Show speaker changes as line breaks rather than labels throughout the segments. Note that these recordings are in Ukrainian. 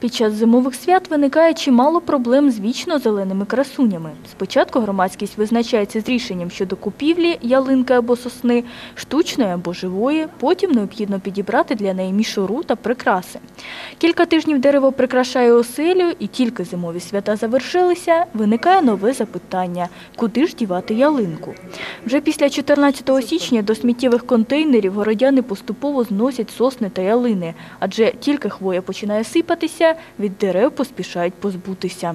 Під час зимових свят виникає чимало проблем з вічно зеленими красунями. Спочатку громадськість визначається з рішенням щодо купівлі ялинки або сосни, штучної або живої, потім необхідно підібрати для неї мішуру та прикраси. Кілька тижнів дерево прикрашає оселю, і тільки зимові свята завершилися, виникає нове запитання – куди ж дівати ялинку? Вже після 14 січня до сміттєвих контейнерів городяни поступово зносять сосни та ялини, адже тільки хвоя починає сипатися, від дерев поспішають позбутися.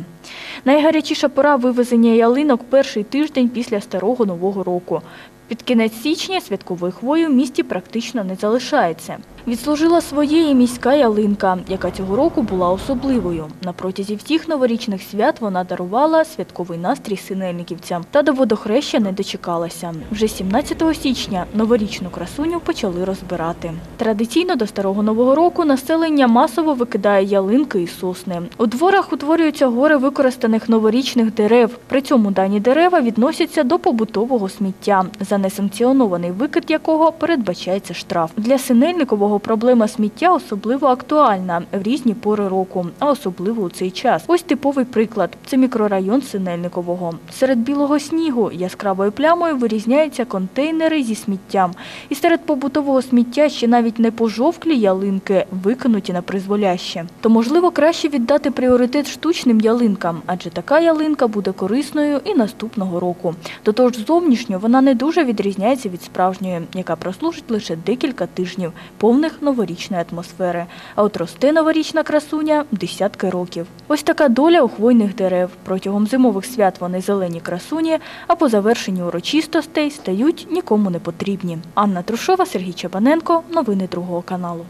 Найгарячіша пора вивезення ялинок перший тиждень після старого нового року. Під кінець січня святкової хвої в місті практично не залишається. Відслужила своє і міська ялинка, яка цього року була особливою. На протязі всіх новорічних свят вона дарувала святковий настрій синельниківцям та до водохреща не дочекалася. Вже 17 січня новорічну красуню почали розбирати. Традиційно до старого нового року населення масово викидає ялинки і сосни. У дворах утворюються гори використаних новорічних дерев. При цьому дані дерева відносяться до побутового сміття, за несанкціонований викид якого передбачається штраф. Для синельникового проблема сміття особливо актуальна в різні пори року, а особливо у цей час. Ось типовий приклад це мікрорайон Синельникового. Серед білого снігу яскравою плямою вирізняються контейнери зі сміттям. І серед побутового сміття ще навіть не пожовклі ялинки, викинуті на призволяще. То можливо краще віддати пріоритет штучним ялинкам, адже така ялинка буде корисною і наступного року. До того ж, зовнішньо вона не дуже відрізняється від справжньої, яка прослужить лише декілька тижнів, повних новорічної атмосфери. А от росте новорічна красуня десятки років. Ось така доля у хвойних дерев. Протягом зимових свят вони зелені красуні, а по завершенні урочистостей стають нікому не потрібні. Анна Трушова, Сергій Чабаненко. Новини другого каналу.